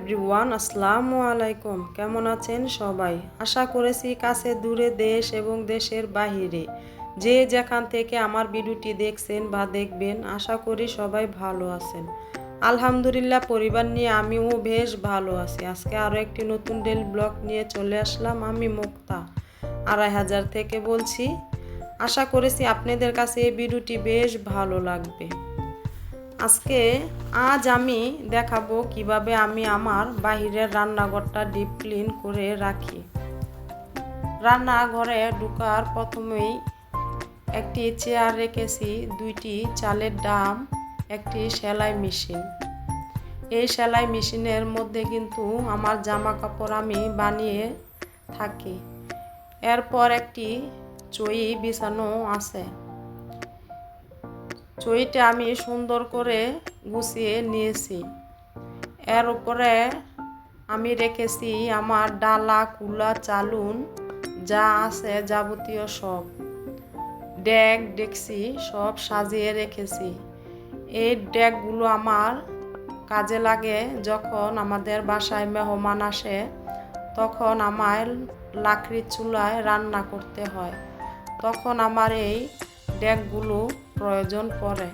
Everyone আসসালামু আলাইকুম। কেমন আছেন সবাই? আশা করেছি কাছে দূরে দেশ এবং দেশের বাহিরে। যে যেখান থেকে আমার ভিডিওটি দেখছেন বা দেখবেন, আশা করি সবাই ভালো আছেন। আলহামদুলিল্লাহ, পরিবার নিয়ে আমিও বেশ ভালো আছি। আজকে আরও একটি নতুন ডেল ব্লগ নিয়ে চলে আসলাম আমি মুক্তা। আড়াই হাজার থেকে বলছি। আশা করেছি আপনাদের কাছে এই ভিডিওটি বেশ ভালো লাগবে। আজকে আজ আমি দেখাবো কীভাবে আমি আমার বাহিরের রান্নাঘরটা ডিপ ক্লিন করে রাখি। রান্নাঘরে ঢুকার প্রথমেই একটি চেয়ার রেখেছি, দুইটি চালের ডাম, একটি সেলাই মেশিন। এই সেলাই মেশিনের মধ্যে কিন্তু আমার জামা কাপড় আমি বানিয়ে থাকি। এরপর একটি চই বিছানো আছে। চইটা আমি সুন্দর করে গুছিয়ে নিয়েছি। এর উপরে আমি রেখেছি আমার ডালা, কুলা, চালুন, যা আছে যাবতীয় সব। ড্যাগ ডেকসি সব সাজিয়ে রেখেছি। এই ড্যাগগুলো আমার কাজে লাগে যখন আমাদের বাসায় মেহমান আসে, তখন আমার লাকড়ির চুলায় রান্না করতে হয়। তখন আমার এই ড্যাগগুলো প্রয়োজন পড়ে।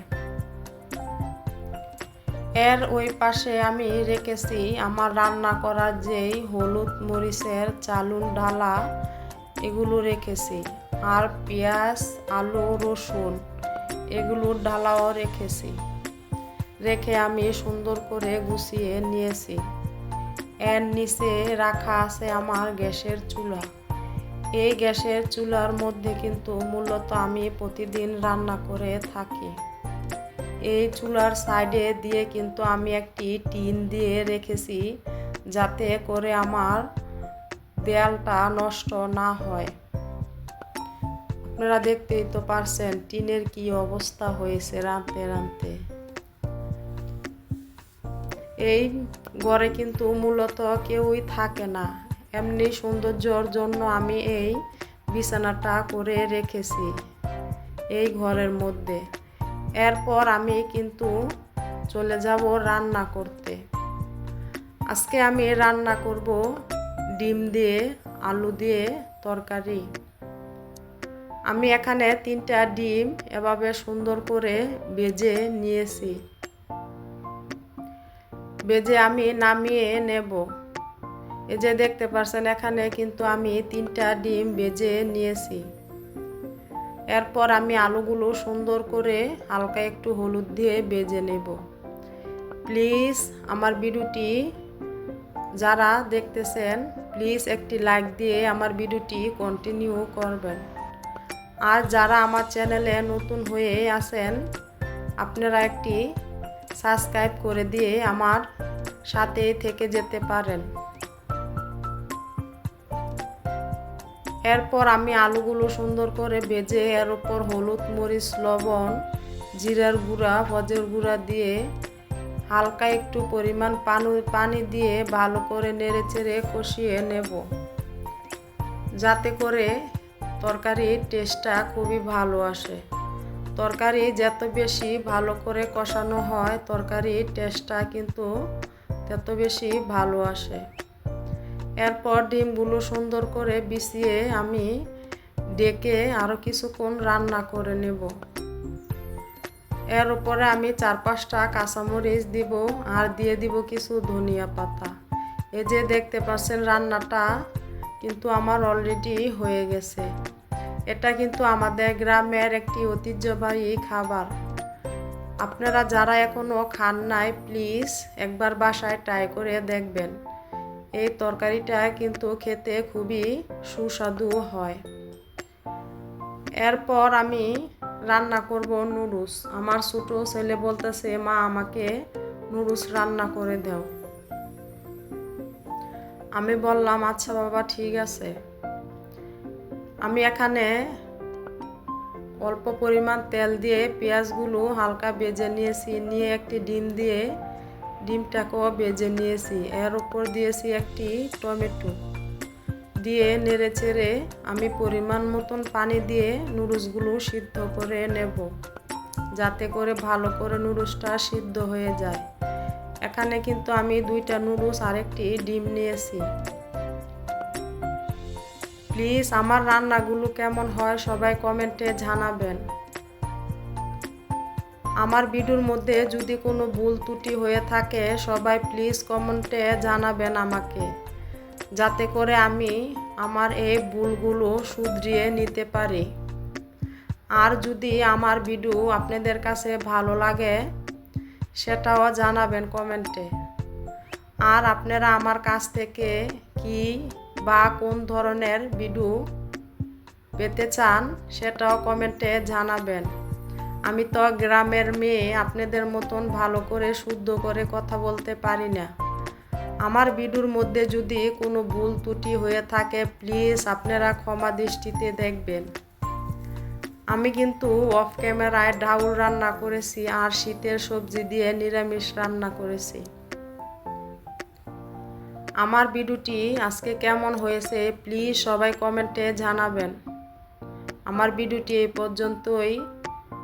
এর ওই পাশে আমি রেখেছি আমার রান্না করার যেই হলুদ মরিচের চালুন ডালা, এগুলো রেখেছি। আর পেঁয়াজ, আলু, রসুন, এগুলোর ডালাও রেখেছি। রেখে আমি সুন্দর করে গুছিয়ে নিয়েছি। এর নিচে রাখা আছে আমার গ্যাসের চুলা। এই গ্যাসের চুলার মধ্যে কিন্তু মূলত আমি প্রতিদিন রান্না করে থাকি। এই চুলার সাইডে দিয়ে কিন্তু আমি একটি টিন দিয়ে রেখেছি যাতে করে আমার দেয়ালটা নষ্ট না হয়। আপনারা দেখতেই তো পারছেন টিনের কি অবস্থা হয়েছে রাঁধতে রাঁধতে। এই ঘরে কিন্তু মূলত কেউই থাকে না। এমনি সৌন্দর্যর জন্য আমি এই বিছানাটা করে রেখেছি, এই ঘরের মধ্যে। এরপর আমি কিন্তু চলে যাব রান্না করতে। আজকে আমি রান্না করব ডিম দিয়ে, আলু দিয়ে তরকারি। আমি এখানে তিনটা ডিম এভাবে সুন্দর করে বেজে নিয়েছি। বেজে আমি নামিয়ে নেব। এই যে দেখতে পাচ্ছেন এখানে কিন্তু আমি তিনটা ডিম বেজে নিয়েছি। এরপর আমি আলুগুলো সুন্দর করে হালকা একটু হলুদ দিয়ে বেজে নেব। প্লিজ আমার ভিডিওটি যারা দেখতেছেন, প্লিজ একটি লাইক দিয়ে আমার ভিডিওটি কন্টিনিউ করবেন। আর যারা আমার চ্যানেলে নতুন হয়ে আছেন, আপনারা একটি সাবস্ক্রাইব করে দিয়ে আমার সাথে থেকে যেতে পারেন। এরপর আমি আলুগুলো সুন্দর করে ভেজে এর উপর হলুদ মরিচ, লবণ, জিরার গুঁড়া ভজের গুঁড়া দিয়ে হালকা একটু পরিমাণ পানি পানি দিয়ে ভালো করে নেড়ে চেড়ে কষিয়ে নেব। যাতে করে তরকারির টেস্টটা খুবই ভালো আসে। তরকারি যত বেশি ভালো করে কষানো হয়, তরকারির টেস্টটা কিন্তু তত বেশি ভালো আসে। এরপর ডিমগুলো সুন্দর করে বিছিয়ে আমি ডেকে আরও কিছুক্ষণ রান্না করে নেব। এর উপরে আমি চার পাঁচটা কাঁচামরিচ দিব আর দিয়ে দিব কিছু ধনিয়া পাতা। এই যে দেখতে পাচ্ছেন রান্নাটা কিন্তু আমার অলরেডি হয়ে গেছে। এটা কিন্তু আমাদের গ্রামের একটি ঐতিহ্যবাহী খাবার। আপনারা যারা এখনও খান নাই, প্লিজ একবার বাসায় ট্রাই করে দেখবেন। এই তরকারিটা কিন্তু খেতে খুবই সুস্বাদু হয়। এরপর আমি রান্না করব নুডলস। আমার ছোটো ছেলে বলতেছে, মা, আমাকে নুডলস রান্না করে দাও। আমি বললাম আচ্ছা বাবা, ঠিক আছে। আমি এখানে অল্প পরিমাণ তেল দিয়ে পেঁয়াজগুলো হালকা বেজে নিয়েছি। নিয়ে একটি ডিম দিয়ে ডিমটাকেও বেজে নিয়েছি। এর উপর দিয়েছি একটি টমেটো। দিয়ে নেড়ে চেড়ে আমি পরিমাণ মতন পানি দিয়ে নুডলসগুলো সিদ্ধ করে নেব, যাতে করে ভালো করে নুডলসটা সিদ্ধ হয়ে যায়। এখানে কিন্তু আমি দুইটা নুডলস আর একটি ডিম নিয়েছি। প্লিজ আমার রান্নাগুলো কেমন হয় সবাই কমেন্টে জানাবেন। আমার ভিডিওর মধ্যে যদি কোনো ভুল ত্রুটি হয়ে থাকে, সবাই প্লিজ কমেন্টে জানাবেন আমাকে। যাতে করে আমি আমার এই ভুলগুলো শুধরিয়ে নিতে পারি। আর যদি আমার ভিডিও আপনাদের কাছে ভালো লাগে, সেটাও জানাবেন কমেন্টে আর আপনারা আমার কাছ থেকে কি বা কোন ধরনের ভিডিও পেতে চান, সেটাও কমেন্টে জানাবেন। আমি তো গ্রামের মেয়ে, আপনাদের মতন ভালো করে, শুদ্ধ করে কথা বলতে পারি না। আমার ভিডিওর মধ্যে যদি কোনো ভুল ত্রুটি হয়ে থাকে প্লিজ আপনারা ক্ষমা দৃষ্টিতে দেখবেন। আমি কিন্তু অফ ক্যামেরায় ডাউল রান্না করেছি আর শীতের সবজি দিয়ে নিরামিষ রান্না করেছি। আমার ভিডিওটি আজকে কেমন হয়েছে প্লিজ সবাই কমেন্টে জানাবেন। আমার ভিডিওটি এই পর্যন্তই।